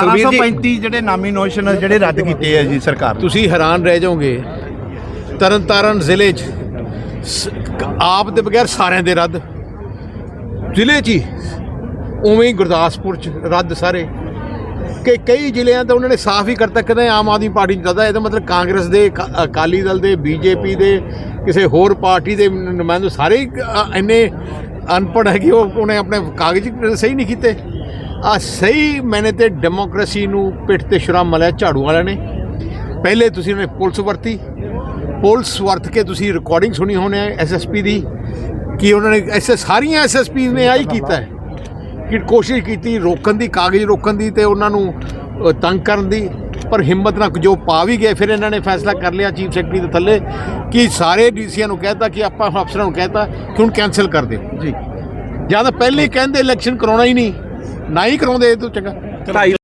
ਸੁਖਬੀਰ ਜੀ। 1235 ਜਿਹੜੇ ਨਾਮੀਨੇਸ਼ਨ ਜਿਹੜੇ ਰੱਦ ਕੀਤੇ ਆ ਜੀ ਸਰਕਾਰ। ਨੇ ਤੁਸੀਂ ਹੈਰਾਨ ਰਹਿ ਜਾਓਗੇ। ਤਰਨਤਾਰਨ ਜ਼ਿਲ੍ਹੇ 'ਚ ਸ- ਆਪ ਦੇ ਬਗੈਰ ਸਾਰਿਆਂ ਦੇ ਰੱਦ। ਜ਼ਿਲ੍ਹੇ 'ਚ ਹੀ। ਉਵੇਂ ਹੀ ਗੁਰਦਾਸਪੁਰ 'ਚ ਰੱਦ ਸਾਰੇ। ਕਿ ਕਈ ਜ਼ਿਲ੍ਹਿਆਂ ਤਾਂ ਉਹਨਾਂ ਨੇ ਸਾਫ਼ ਹੀ ਕਰਤਾ ਕਹਿੰਦੇ ਆਮ ਆਦਮੀ ਪਾਰਟੀ 'ਚ ਰੱਦਾ ਇਹਦਾ ਮਤਲਬ ਕਾਂਗਰਸ ਦੇ ਅਕਾ- ਅਕਾਲੀ ਦਲ ਦੇ ਬੀਜੇਪੀ ਦੇ ਕਿਸੇ ਹੋਰ ਪਾਰਟੀ ਦੇ ਨੁਮਾਇੰਦੇ ਸਾਰੇ ਹੀ ਅ, ਇੰਨੇ ਅਨਪੜ੍ਹ ਹੈ ਕਿ ਉਹ ਉਹਨੇ ਆਪਣੇ ਕਾਗਜ਼ ਸਹੀ ਨਹੀਂ ਕੀਤੇ। ਆ ਸਹੀ ਮੈਨੇ ਤੇ ਡੈਮੋਕ੍ਰੇਸੀ ਨੂੰ ਪਿੱਠ ਤੇ ਛੁਰਾ ਮਲਿਆ ਝਾੜੂ ਵਾਲਿਆਂ ਨੇ। ਪਹਿਲੇ ਤੁਸੀਂ ਉਹਨੇ ਪੁਲਿਸ ਵਰਤੀ। ਪੁਲਿਸ ਵਰਤ ਕੇ ਤੁਸੀਂ ਰਿਕਾਰਡਿੰਗ ਸੁਣੀ ਹੋਣੀ ਹੈ ਐਸਐਸਪੀ ਦੀ ਕਿ ਉਹਨਾਂ ਨੇ ਐਸੇ ਸਾਰੀਆਂ ਐਸਐਸਪੀ ਨੇ ਆਹੀ ਕੀਤਾ ਹੈ ਕਿ ਕੋਸ਼ਿਸ਼ ਕੀਤੀ ਰੋਕਣ ਦੀ ਕਾਗਜ਼ ਰੋਕਣ ਦੀ ਤੇ ਉਹਨਾਂ ਨੂੰ ਤੰਗ ਕਰਨ ਦੀ। ਪਰ ਹਿੰਮਤ ਨਾਲ ਜੋ ਪਾ ਵੀ ਗਏ ਫਿਰ ਇਹਨਾਂ ਨੇ ਫੈਸਲਾ ਕਰ ਲਿਆ ਚੀਫ ਸੈਕਟਰੀ ਦੇ ਥੱਲੇ ਕਿ ਸਾਰੇ ਡੀਸੀਆਂ ਨੂੰ ਕਹਿਤਾ ਕਿ ਆਪਾਂ ਅਫਸਰਾਂ ਨੂੰ ਕਹਿਤਾ ਕਿ ਹੁਣ ਕੈਨਸਲ ਕਰ ਦਿਓ ਜੀ। ਜਾਂ ਤਾਂ ਪਹਿਲੇ ਕਹਿੰਦੇ ਇਲੈਕਸ਼ਨ ਕਰਾਉਣਾ ਹੀ ਨਹੀਂ। ਨਾ ਹੀ ਕਰਾਉਂਦੇ ਇਹ ਤੋਂ ਚੰਗਾ। ਢਾਈ